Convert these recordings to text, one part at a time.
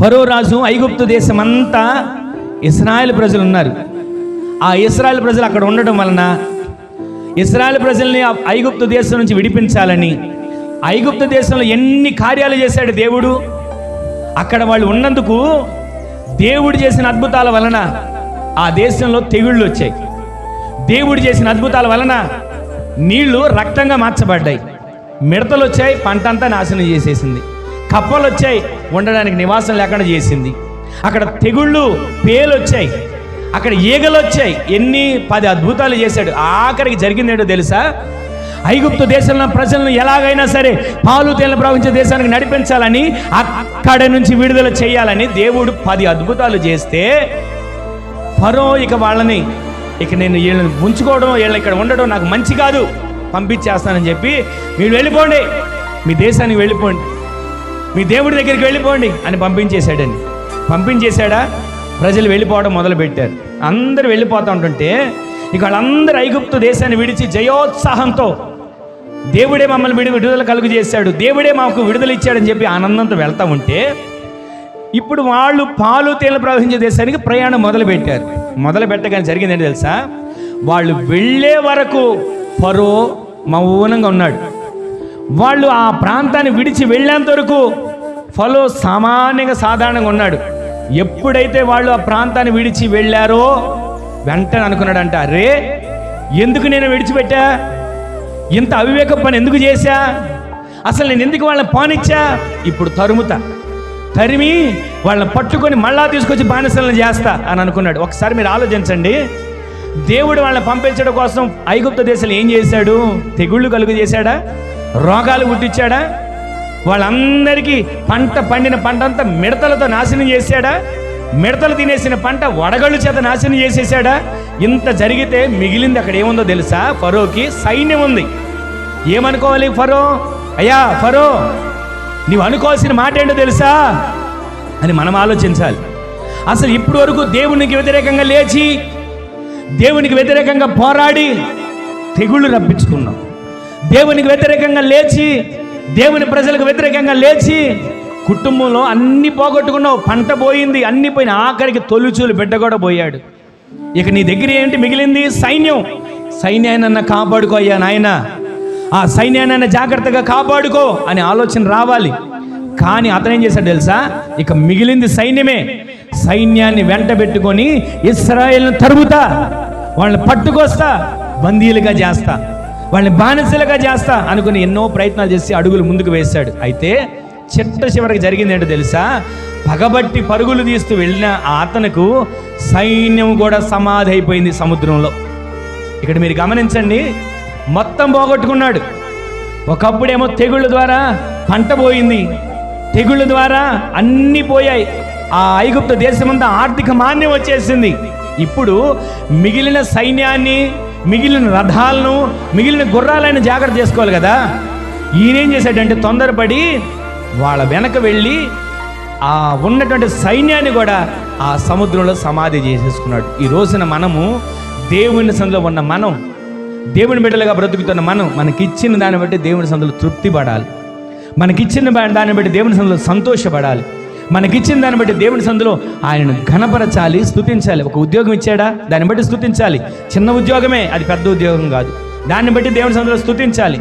ఫరో రాజు ఐగుప్తు దేశం అంతా ఇస్రాయల్ ప్రజలు ఉన్నారు ఆ ఇస్రాయల్ ప్రజలు అక్కడ ఉండడం వలన ఇస్రాయల్ ప్రజల్ని ఐగుప్తు దేశం నుంచి విడిపించాలని ఐగుప్తు దేశంలో ఎన్ని కార్యాలు చేశాడు దేవుడు? అక్కడ వాళ్ళు ఉన్నందుకు దేవుడు చేసిన అద్భుతాల వలన ఆ దేశంలో తెగుళ్ళు వచ్చాయి. దేవుడు చేసిన అద్భుతాల వలన నీళ్ళు రక్తంగా మార్చబడ్డాయి. మిడతలు వచ్చాయి పంట అంతా నాశనం చేసేసింది. కప్పలు వచ్చాయి ఉండడానికి నివాసం లేకుండా చేసింది. అక్కడ తెగుళ్ళు పేలు వచ్చాయి అక్కడ ఈగలు వచ్చాయి ఎన్ని పది అద్భుతాలు చేశాడు. ఆఖరికి జరిగిందేంటో తెలుసా? ఐగుప్తు దేశంలో ప్రజలను ఎలాగైనా సరే పాలు తేలు ప్రవహించే దేశానికి నడిపించాలని అక్కడ నుంచి విడుదల చేయాలని దేవుడు పది అద్భుతాలు చేస్తే ఫరో ఇక వాళ్ళని ఇక నేను వీళ్ళని ఉంచుకోవడం వీళ్ళని ఇక్కడ ఉండడం నాకు మంచి కాదు. పంపించేస్తానని చెప్పి మీరు వెళ్ళిపోండి. మీ దేశానికి వెళ్ళిపోండి. మీ దేవుడి దగ్గరికి వెళ్ళిపోండి అని పంపించేశాడని పంపించేశాడా? ప్రజలు వెళ్ళిపోవడం మొదలుపెట్టారు. అందరూ వెళ్ళిపోతూ ఉంటుంటే ఇక వాళ్ళందరూ ఐగుప్తు దేశాన్ని విడిచి జయోత్సాహంతో దేవుడే మమ్మల్ని విడి విడుదల కలుగు చేశాడు. దేవుడే మాకు విడుదల ఇచ్చాడని చెప్పి ఆనందంతో వెళ్తా ఉంటే ఇప్పుడు వాళ్ళు పాలు తేలు ప్రవహించే దేశానికి ప్రయాణం మొదలు పెట్టారు మొదలు పెట్టగానే జరిగింది తెలుసా? వాళ్ళు వెళ్ళే వరకు పరో మౌనంగా ఉన్నాడు. వాళ్ళు ఆ ప్రాంతాన్ని విడిచి వెళ్ళేంత వరకు ఫలో సామాన్యంగా సాధారణంగా ఉన్నాడు. ఎప్పుడైతే వాళ్ళు ఆ ప్రాంతాన్ని విడిచి వెళ్ళారో వెంటనే అనుకున్నాడంట రే ఎందుకు నేను విడిచిపెట్టా? ఇంత అవివేక పని ఎందుకు చేశా? అసలు నేను ఎందుకు వాళ్ళని పానిచ్చా? ఇప్పుడు తరుముతా. తరిమి వాళ్ళని పట్టుకొని మళ్ళా తీసుకొచ్చి బానిసలను చేస్తా అని అనుకున్నాడు. ఒకసారి మీరు ఆలోచించండి. దేవుడు వాళ్ళని పంపించడం కోసం ఐగుప్త దేశంలో ఏం చేశాడు? తెగుళ్ళు కలుగు చేశాడా? రోగాలు పుట్టించాడా? వాళ్ళందరికీ పంట పండిన పంట అంతా మిడతలతో నాశనం చేశాడా? మిడతలు తినేసిన పంట వడగళ్ళు చేత నాశనం చేసేసాడా? ఇంత జరిగితే మిగిలింది అక్కడ ఏముందో తెలుసా? ఫరోకి సైన్యం ఉంది. ఏమనుకోవాలి ఫరో? అయ్యా ఫరో నీవు అనుకోవాల్సిన మాట ఏంటో తెలుసా? అని మనం ఆలోచించాలి. అసలు ఇప్పటి వరకు దేవునికి వ్యతిరేకంగా లేచి దేవునికి వ్యతిరేకంగా పోరాడి తెగుళ్ళు రప్పించుకున్నాం. దేవునికి వ్యతిరేకంగా లేచి దేవుని ప్రజలకు వ్యతిరేకంగా లేచి కుటుంబంలో అన్ని పోగొట్టుకున్నావు పంట పోయింది అన్ని పోయిన ఆఖరికి తొలిచూలు బిడ్డ కూడా పోయాడు. ఇక నీ దగ్గర ఏంటి మిగిలింది? సైన్యం. సైన్యాన్ని కాపాడుకో అయ్యా నాయన. ఆ సైన్యాన్ని జాగ్రత్తగా కాపాడుకో అనే ఆలోచన రావాలి. కానీ అతను ఏం చేశాడు తెలుసా? ఇక మిగిలింది సైన్యమే. సైన్యాన్ని వెంట పెట్టుకొని ఇస్రాయేల్ను తరుముతా వాళ్ళని పట్టుకొస్తా బందీలుగా చేస్తా. వాళ్ళని బానిసలుగా చేస్తా అనుకుని ఎన్నో ప్రయత్నాలు చేసి అడుగులు ముందుకు వేశాడు. అయితే చిట్ట చివరికి జరిగింది ఏంటో తెలుసా? పగబట్టి పరుగులు తీస్తూ వెళ్ళిన ఆ అతనుకు సైన్యం కూడా సమాధి అయిపోయింది సముద్రంలో. ఇక్కడ మీరు గమనించండి మొత్తం పోగొట్టుకున్నాడు. ఒకప్పుడేమో తెగుళ్ళ ద్వారా పంట పోయింది. తెగుళ్ళ ద్వారా అన్నీ పోయాయి. ఆ ఐగుప్త దేశమంతా ఆర్థిక మాన్యం వచ్చేసింది. ఇప్పుడు మిగిలిన సైన్యాన్ని మిగిలిన రథాలను మిగిలిన గుర్రాలను జాగ్రత్త చేసుకోవాలి కదా? ఈయనేం చేశాడంటే తొందరపడి వాళ్ళ వెనక వెళ్ళి ఆ ఉన్నటువంటి సైన్యాన్ని కూడా ఆ సముద్రంలో సమాధి చేసేసుకున్నాడు. ఈ రోజున మనము దేవుని సందులో ఉన్న మనం దేవుని బిడ్డలుగా బ్రతుకుతున్న మనం మనకిచ్చిన దాన్ని బట్టి దేవుని సందులో తృప్తి పడాలి మనకిచ్చిన దాన్ని బట్టి దేవుని సందులో సంతోషపడాలి. మనకిచ్చిన దాన్ని బట్టి దేవుని సందులో ఆయనను ఘనపరచాలి స్థుతించాలి. ఒక ఉద్యోగం ఇచ్చాడా? దాన్ని బట్టి స్తుతించాలి చిన్న ఉద్యోగమే అది పెద్ద ఉద్యోగం కాదు. దాన్ని బట్టి దేవుని సందులో స్థుతించాలి.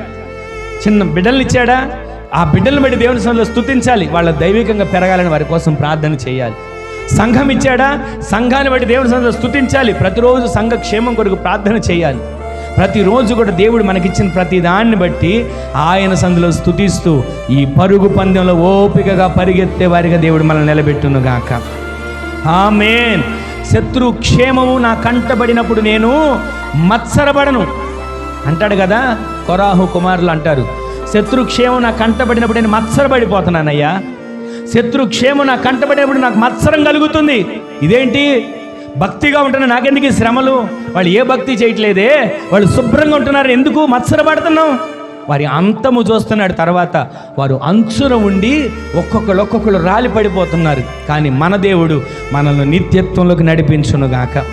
చిన్న బిడ్డలు ఇచ్చాడా? ఆ బిడ్డలను బట్టి దేవుని సందులో స్థుతించాలి. వాళ్ళ దైవికంగా పెరగాలని వారి కోసం ప్రార్థన చేయాలి. సంఘం ఇచ్చాడా? సంఘాన్ని బట్టి దేవుని సందులో స్థుతించాలి. ప్రతిరోజు సంఘ క్షేమం కొరకు ప్రార్థన చేయాలి. ప్రతిరోజు కూడా దేవుడు మనకిచ్చిన ప్రతి దాన్ని బట్టి ఆయన సందులో స్తుతిస్తూ ఈ పరుగు పందెంలో ఓపికగా పరిగెత్తే వారిగా దేవుడు మనల్ని నిలబెట్టును గాక. ఆమెన్. శత్రు క్షేమము నా కంటబడినప్పుడు నేను మత్సరపడను అంటాడు కదా కొరాహు కుమారులు అంటారు. శత్రు క్షేమం నా కంటబడినప్పుడు నేను మత్సరపడిపోతున్నానయ్యా శత్రు క్షేమం నా కంటబడినప్పుడు నాకు మత్సరం కలుగుతుంది. ఇదేంటి? భక్తిగా ఉంటున్న నాకెందుకు ఈ శ్రమలు? వాళ్ళు ఏ భక్తి చేయట్లేదే? వాళ్ళు శుభ్రంగా ఉంటున్నారు. ఎందుకు? మత్సరపడుతున్నాం వారి అంతము చూస్తున్నాడు. తర్వాత వారు అంచున ఉండి ఒక్కొక్కరు ఒక్కొక్కరు రాలి పడిపోతున్నారు. కానీ మన దేవుడు మనల్ని నిత్యత్వంలోకి నడిపించునుగాక.